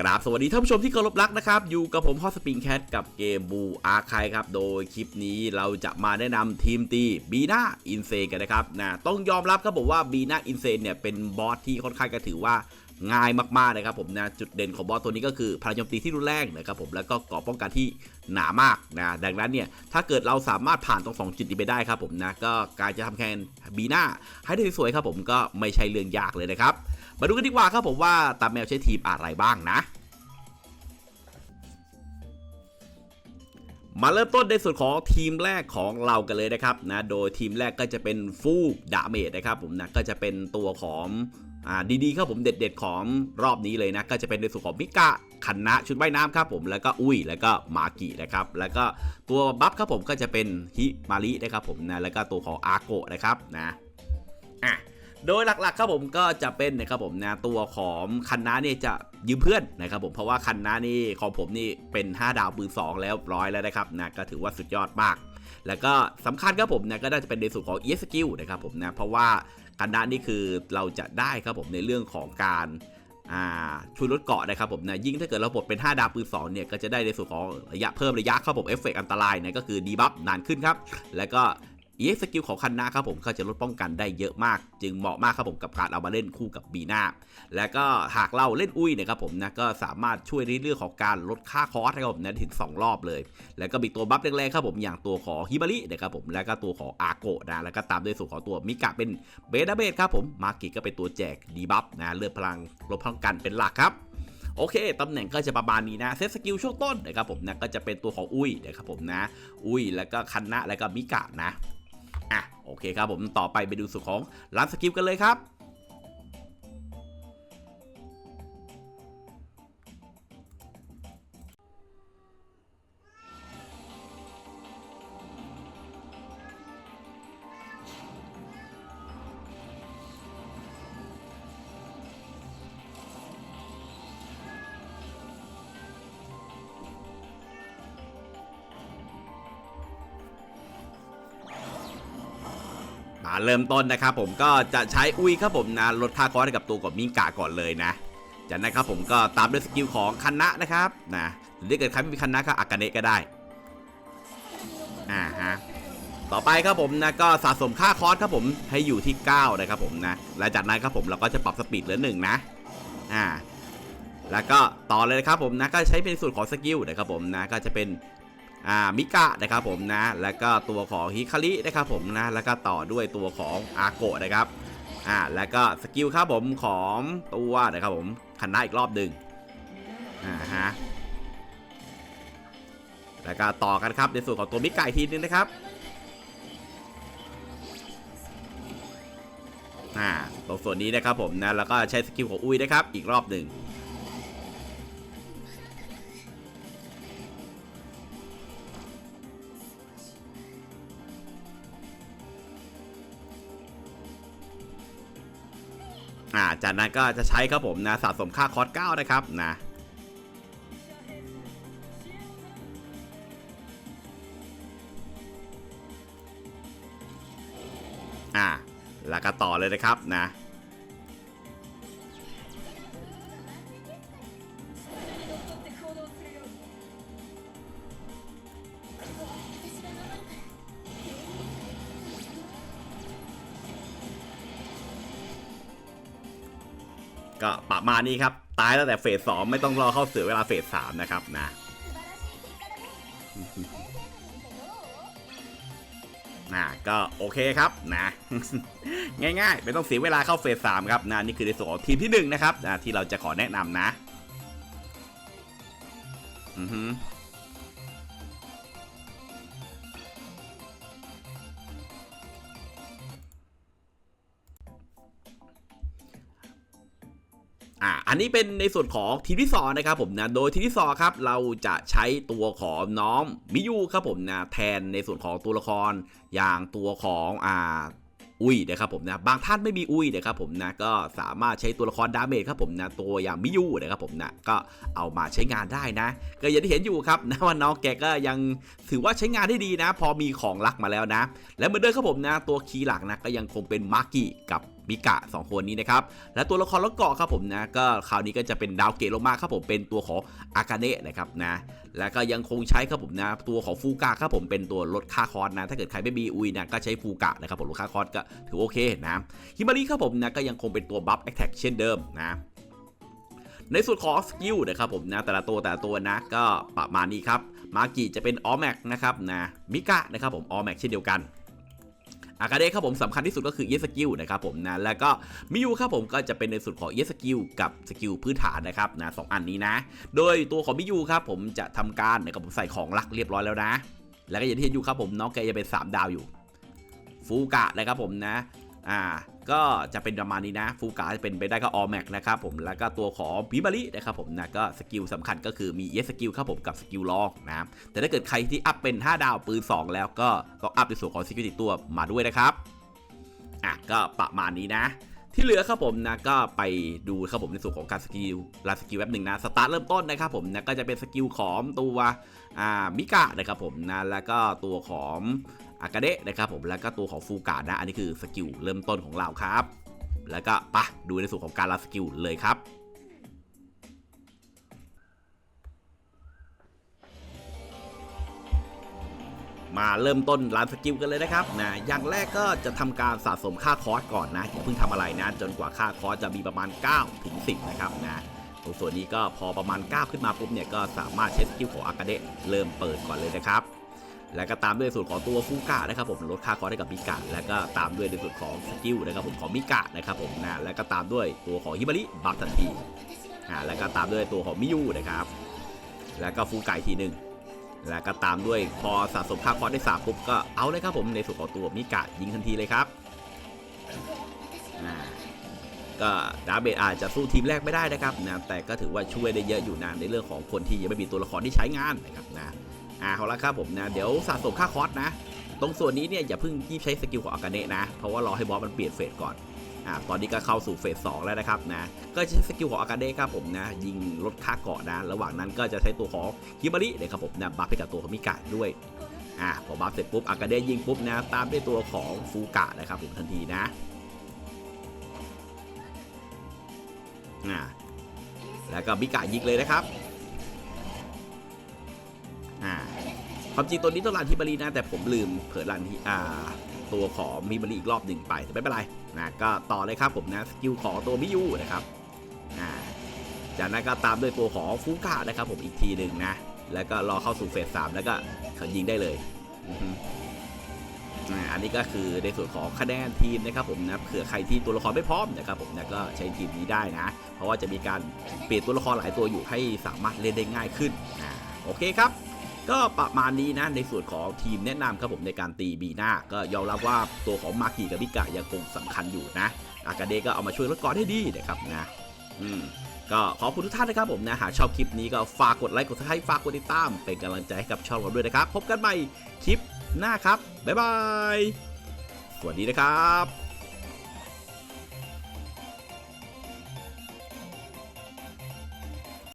กราบสวัสดีท่านผู้ชมที่เคารพรักนะครับ อยู่กับผมฮอสปริงแคทกับเกมบูอาร์คายครับ โดยคลิปนี้เราจะมาแนะนำทีมตีบีนาอินเซกันนะครับนะต้องยอมรับครับผมว่าบีนาอินเซเนี่ยเป็นบอสที่ค่อนข้างจะถือว่าง่ายมากๆนะครับผมนะจุดเด่นของบอสตัวนี้ก็คือพลังโจมตีที่รุนแรงนะครับผมแล้วก็กราะป้องกันที่หนามากนะดังนั้นเนี่ยถ้าเกิดเราสามารถผ่านตรงสองจุดนี้ไปได้ครับผมนะก็การจะทำแคนบีนาให้ได้สวยๆครับผมก็ไม่ใช่เรื่องยากเลยนะครับ มาดูกันดีกว่าครับผมว่าตาแมวใช้ทีมอะไรบ้างนะ มาเริ่มต้นในส่วนของทีมแรกของเรากันเลยนะครับนะโดยทีมแรกก็จะเป็นฟูกดาเมจนะครับผมนะก็จะเป็นตัวของอ่าดีๆครับผมเด็ด ๆ ของรอบนี้เลยนะ ก็จะเป็นในส่วนของมิกะคันนะชุดว่ายน้ำครับผมแล้วก็อุ้ยแล้วก็มากินะครับแล้วก็ตัวบัฟครับผมก็จะเป็นฮิมารินะครับผมนะแล้วก็ตัวของอาโกะนะครับนะอะ โดยหลักๆครับผมก็จะเป็นนะครับผมนะตัวของคันนาเนี่ยจะยืมเพื่อนนะครับผมเพราะว่าคันน้านี่ของผมนี่เป็น 5 ดาวปืน2 แล้วร้อยแล้วนะครับนะก็ถือว่าสุดยอดมาก แล้วก็สำคัญครับผมนะก็น่าจะเป็นในส่วนของ e s skill นะครับผมนะเพราะว่าคันน้านี่คือเราจะได้ครับผมในเรื่องของการช่วยลดเกาะนะครับผมนะยิ่งถ้าเกิดเราบดเป็น 5 ดาวปืน2เนี่ยก็จะได้ในส่วนของระยะเพิ่มระยะครับผมเอฟเฟกต์อันตรายนะก็คือดีบัฟนานขึ้นครับ แล้วก็ e x สกิลของคันนาครับผมก็จะลดป้องกันได้เยอะมาก จึงเหมาะมากครับผมกับการเอามาเล่นคู่กับบีนาและก็หากเราเล่นอุ้ยนะครับผมนะก็สามารถช่วยในเรื่องของการลดค่าคอสนะครับผมนะถึง 2 รอบเลย แล้วก็มีตัวบัฟแรงๆครับผมอย่างตัวของฮิบารินะครับผมแล้วก็ตัวของอาโกะนะแล้วก็ตามด้วยส่วนของตัวมิกะเป็นเบดาเบสครับผมมากิก็เป็นตัวแจกดีบัฟนะเลือดพลังลดพลังกันเป็นหลักครับโอเค ตำแหน่งก็จะประมาณนี้นะ เซตสกิลช่วงต้นนะครับผมนะ ก็จะเป็นตัวของอุ้ยนะครับผมนะ อุ้ย แล้วก็คันนะ แล้วก็มิกะนะ อะโอเคครับผมต่อไปไปดูส่วนของร้านสกิปกันเลยครับ มาเริ่มต้นนะครับผมก็จะใช้อุ้ยครับผมนะลดค่าคอร์สให้กับตัวกับมิงกาก่อนเลยนะจากนั้นครับผมก็ตามด้วยสกิลของคันนะนะครับนะหรือเกิดใครไม่มีคันนะก็อากาเนะก็ได้อ่าฮะต่อไปครับผมนะก็สะสมค่าคอร์สครับผมให้อยู่ที่ 9 นะครับผมนะและจากนั้นครับผมเราก็จะปรับสปีดเหลือหนึ่งนะอ่าแล้วก็ต่อเลยนะครับผมนะก็ใช้เป็นส่วนของสกิลนะครับผมนะก็จะเป็น อ่ามิกะนะครับผมนะ แล้วก็ตัวของฮิคารินะครับผมนะ แล้วก็ต่อด้วยตัวของอาโกะนะครับ อ่า แล้วก็สกิลครับผมของตัวนะครับผมคันหน้าอีกรอบหนึ่งอ่าฮะ แล้วก็ต่อกันครับในส่วนของตัวมิกะอีกทีนึงนะครับ อ่าตรงส่วนนี้นะครับผมนะ แล้วก็ใช้สกิลของอุ้ยนะครับ อีกรอบหนึ่ง อ่าจากนั้นก็จะใช้ครับผมนะสะสมค่าคอร์ส9นะครับนะอ่าแล้วก็ต่อเลยนะครับนะ ก็ประมาณนี้ครับ ตายตั้งแต่เฟสสองไม่ต้องรอเข้าเสือเวลาเฟสสามนะครับนะนะก็โอเคครับนะง่ายๆ ไม่ต้องเสียเวลาเข้าเฟสสามครับนะนี่คือในส่วนของทีมที่หนึ่งนะครับนะที่เราจะขอแนะนำนะ อือฮึ อันนี้เป็นในส่วนของทีมที่สองนะครับผมนะ โดยทีมที่สองครับเราจะใช้ตัวของน้องมิยูครับผมนะแทนในส่วนของตัวละครอย่างตัวของอ่าอุ้ยนะครับผมนะบางท่านไม่มีอุ้ยนะครับผมนะก็สามารถใช้ตัวละครดาเมจครับผมนะตัวอย่างมิยูนะครับผมนะก็เอามาใช้งานได้นะ ก็อย่างที่เห็นอยู่ครับนะว่าน้องแกก็ยังถือว่าใช้งานได้ดีนะ พอมีของลักมาแล้วนะ และเหมือนเดิมครับผมนะตัวคีย์หลักนะก็ยังคงเป็นมาร์กี้กับ บิกะสองคนนี้นะครับและตัวละครรถเกาะครับผมนะก็คราวนี้ก็จะเป็นดาวเกตลงมาครับผมเป็นตัวของอากาเนะนะครับนะแล้วก็ยังคงใช้ครับผมนะตัวของฟูกะครับผมเป็นตัวลดค่าคอร์สนะถ้าเกิดใครไม่มีอุยนะก็ใช้ฟูกะนะครับผมลดค่าคอร์สก็ถือโอเคนะฮิมาริครับผมนะก็ยังคงเป็นตัวบัฟแอคแท็กเช่นเดิมนะในส่วนของสกิลนะครับผมนะแต่ละตัวแต่ละตัวนะก็ประมาณนี้ครับมากิจะเป็นออแม็กนะครับนะมิกะนะครับผมออแม็กเช่นเดียวกัน อากาเดครับผมสำคัญที่สุดก็คือเยสกิลนะครับผมนะแล้วก็มิยูครับผมก็จะเป็นในส่วนของเยสกิลกับสกิลพื้นฐานนะครับนะสองอันนี้นะ โดยตัวของมิยูครับผมจะทำการนะครับผมใส่ของลักเรียบร้อยแล้วนะ แล้วก็อย่างที่เห็นอยู่ครับผมน้องแกจะเป็น 3 ดาวอยู่ ฟูกะนะครับผมนะ อ่าก็จะเป็นประมาณนี้นะฟูกาจะเป็นไปได้ก็ออแม็กนะครับผมแล้วก็ตัวของพิบารินะครับผมนะก็สกิลสำคัญก็คือมีเอสกิลครับผมกับสกิลลองนะแต่ถ้าเกิดใครที่อัพเป็น 5 ดาวปืน 2 แล้วก็ก็อัพในส่วนของสกิลติดตัวมาด้วยนะครับอะก็ประมาณนี้นะ ที่เหลือครับผมนะก็ไปดูครับผมในส่วนของการสกิลลาสกิลแบบหนึ่งนะสตาร์ทเริ่มต้นนะครับผมนะก็จะเป็นสกิลของตัวอ่ามิกะนะครับผมนะแล้วก็ตัวของอากาเดะนะครับผมแล้วก็ตัวของฟูกะนะอันนี้คือสกิลเริ่มต้นของเราครับ แล้วก็ไปะดูในส่วนของการลาสกิลเลยครับ มาเริ่มต้นร้านสกิลกันเลยนะครับนะอย่างแรกก็จะทำการสะสมค่าคอร์สก่อนนะอย่าเพิ่งทำอะไรนะ จนกว่าค่าคอร์สจะมีประมาณ9ถึง10 นะครับนะตรงส่วนนี้ก็พอประมาณ 9 ขึ้นมาปุ๊บเนี่ยก็สามารถใช้สกิลของอากาเดะเริ่มเปิดก่อนเลยนะครับแล้วก็ตามด้วยส่วนของตัวฟูกะนะครับผมลดค่าคอร์สให้กับมิกะแล้วก็ตามด้วยในส่วนของสกิลนะครับผมของมิกะนะครับผมนะแล้วก็ตามด้วยตัวของฮิมาริบัฟทันทีอ่าแล้วก็ตามด้วยตัวของมิยูนะครับ แล้วก็ฟูกะอีกทีหนึ่ง แล้วก็ตามด้วยพอสะสมค่าคอร์สได้3ปุ๊บก็เอาเลยครับผมในส่วนของตัวมิกะยิงทันทีเลยครับก็ดาเบจอาจจะสู้ทีมแรกไม่ได้นะครับนะแต่ก็ถือว่าช่วยได้เยอะอยู่นะในเรื่องของคนที่ยังไม่มีตัวละครที่ใช้งานนะครับนะอ่าเอาละครับผมนะเดี๋ยวสะสมค่าคอร์สนะ ตรงส่วนนี้เนี่ยอย่าเพิ่งรีบใช้สกิลของอากาเนะนะ เพราะว่ารอให้บอสมันเปลี่ยนเฟสก่อน อ่าตอนนี้ก็เข้าสู่เฟสสองแล้วนะครับนะก็ใช้สกิลของอากาเนะครับผมนะยิงลดค่าเกาะนะ ระหว่างนั้นก็จะใช้ตัวของฮิมาริเนะครับผมนะบัฟให้กับตัวของมิกะด้วยอ่าพอบัฟเสร็จปุ๊บอากาเนะยิงปุ๊บนะตามด้วยตัวของฟูกะนะครับผมทันทีนะอ่าแล้วก็มิกะยิงเลยนะครับอ่าความจริงตัวนี้ต้องรันฮิมารีนะแต่ผมลืมเผลอรันที่อ่า ตัวของฮิมารีอีกรอบหนึ่งไปแต่ไม่เป็นไรนะก็ต่อเลยครับผมนะสกิลของตัวมิยูนะครับอ่าจากนั้นก็ตามด้วยตัวของฟูกะนะครับผมอีกทีหนึ่งนะ แล้วก็รอเข้าสู่เฟสสามแล้วก็เขายิงได้เลยอ่าอันนี้ก็คือในส่วนของคะแนนทีมนะครับผมนะเผื่อใครที่ตัวละครไม่พร้อมนะครับผมนะก็ใช้ทีมนี้ได้นะ เพราะว่าจะมีการเปลี่ยนตัวละครหลายตัวอยู่ให้สามารถเล่นได้ง่ายขึ้นอโอเคครับ ก็ประมาณนี้นะในส่วนของทีมแนะนำครับผมในการตีบีหน้า ก็ยอมรับว่าตัวของมากิกับมิกะยังคงสำคัญอยู่นะ อากาเดก็เอามาช่วยลดกอนให้ดีนะครับนะอืมก็ขอบคุณทุกท่านนะครับผมนะหากชอบคลิปนี้ก็ฝากกดไลค์กดซับสไครต์ฝากกดติดตาม เป็นกำลังใจให้กับช่องเราด้วยนะครับ พบกันใหม่คลิปหน้าครับบ๊ายบายสวัสดีนะครับ